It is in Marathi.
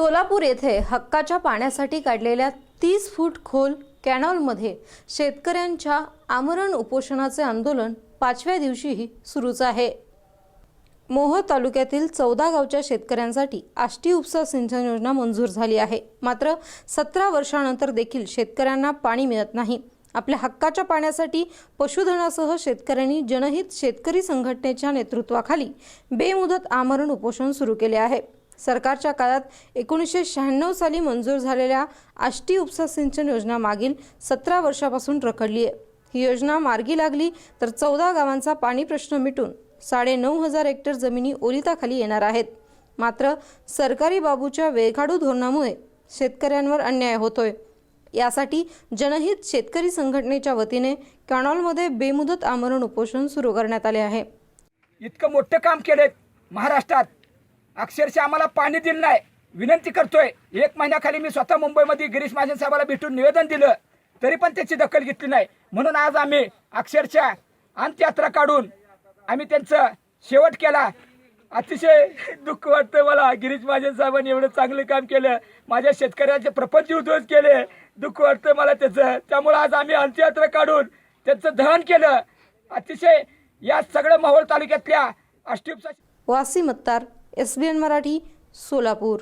सोलापूर येथे हक्काच्या पाण्यासाठी काढलेल्या तीस फूट खोल कॅनॉलमध्ये शेतकऱ्यांच्या आमरण उपोषणाचे आंदोलन पाचव्या दिवशीही सुरूच आहे. मोहोळ तालुक्यातील चौदा गावच्या शेतकऱ्यांसाठी आष्टी उपसा सिंचन योजना मंजूर झाली आहे. मात्र सतरा वर्षानंतर देखील शेतकऱ्यांना पाणी मिळत नाही. आपल्या हक्काच्या पाण्यासाठी पशुधनासह शेतकऱ्यांनी जनहित शेतकरी संघटनेच्या नेतृत्वाखाली बेमुदत आमरण उपोषण सुरू केले आहे. सरकारच्या काळात एकोणीसशे शहाण्णव साली मंजूर झालेल्या आष्टी उपसा सिंचन योजना मागील सतरा वर्षापासून रखडली आहे. ही योजना मार्गी लागली तर चौदा गावांचा पाणी प्रश्न मिटून साडे नऊ हजार हेक्टर जमिनी ओलिताखाली येणार आहेत. मात्र सरकारी बाबूच्या वेळखाडू धोरणामुळे शेतकऱ्यांवर अन्याय होतोय. यासाठी जनहित शेतकरी संघटनेच्या वतीने कॅनॉलमध्ये बेमुदत आमरण उपोषण सुरू करण्यात आले आहे. इतकं मोठं काम केलंय महाराष्ट्रात. अक्षरशः आम्हाला पाणी दिलं नाही. विनंती करतोय एक महिन्याखाली मी स्वतः मुंबईमध्ये गिरीश महाजन साहेबाला भेटून निवेदन दिलं तरी पण त्याची दखल घेतली नाही. म्हणून आज आम्ही अक्षरशः अंत्ययात्रा काढून आम्ही त्यांचं शेवट केला. अतिशय दुःख वाटतं मला. गिरीश महाजन साहेबांनी एवढं चांगलं काम केलं. माझ्या शेतकऱ्याचे प्रपंच उद्ध्वस्त केले. दुःख वाटतं मला त्याचं. त्यामुळं आज आम्ही अंत्ययात्रा काढून त्यांचं दहन केलं. अतिशय या सगळ्या माहोळ तालुक्यातल्या अष्टविपसा वासी मत्तार S B N Marathi Solapur.